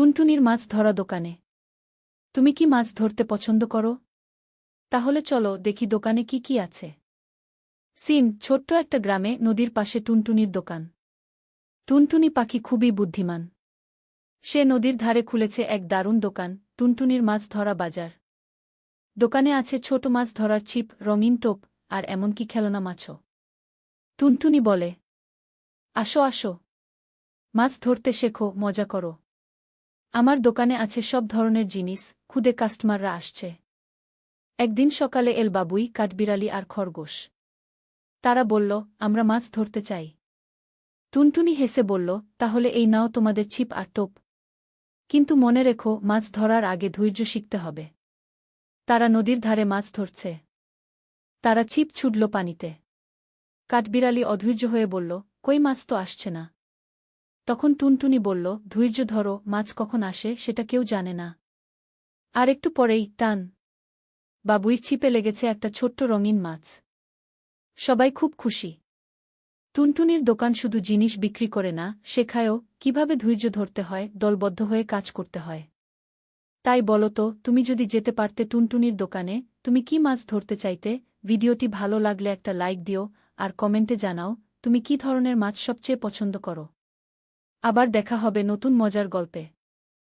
টুনটুনির মাছ ধরা দোকানে। তুমি কি মাছ ধরতে পছন্দ করো? তাহলে চলো দেখি দোকানে কি কি আছে। সিন ছোট্ট একটা গ্রামে নদীর পাশে টুনটুনির দোকান। টুনটুনি পাখি খুবই বুদ্ধিমান। সে নদীর ধারে খুলেছে এক দারুণ দোকান, টুনটুনির মাছ ধরা বাজার। দোকানে আছে ছোট মাছ ধরার ছিপ, রঙিন টোপ, আর এমনকি খেলনা মাছও। টুনটুনি বলে, আসো আসো। মাছ ধরতে শেখো, মজা করো। আমার দোকানে আছে সব ধরনের জিনিস, খুদে কাস্টমাররা আসছে। একদিন সকালে এল বাবুই, কাঠবিড়ালি আর খরগোশ। তারা বলল, আমরা মাছ ধরতে চাই। টুনটুনি হেসে বলল, তাহলে এই নাও তোমাদের ছিপ আর টোপ। কিন্তু মনে রেখো, মাছ ধরার আগে ধৈর্য শিখতে হবে। তারা নদীর ধারে মাছ ধরছে। তারা ছিপ ছুটল পানিতে। কাঠবিড়ালি অধৈর্য হয়ে বলল, কই মাছ তো আসছে না? তখন টুনটুনি বলল, ধৈর্য ধরো, মাছ কখন আসে সেটা কেউ জানে না। আর একটু পরেই, টান। বাবুই ছিপে লেগেছে একটা ছোট্ট রঙিন মাছ। সবাই খুব খুশি। টুনটুনির দোকান শুধু জিনিস বিক্রি করে না, শেখায়ও কীভাবে ধৈর্য ধরতে হয়, দলবদ্ধ হয়ে কাজ করতে হয়। তাই বলো তো, তুমি যদি যেতে পারতে টুনটুনির দোকানে, তুমি কি মাছ ধরতে চাইতে? ভিডিওটি ভালো লাগলে একটা লাইক দিও, আর কমেন্টে জানাও, তুমি কি ধরনের মাছ সবচেয়ে পছন্দ করো? আবার দেখা হবে নতুন মজার গল্পে।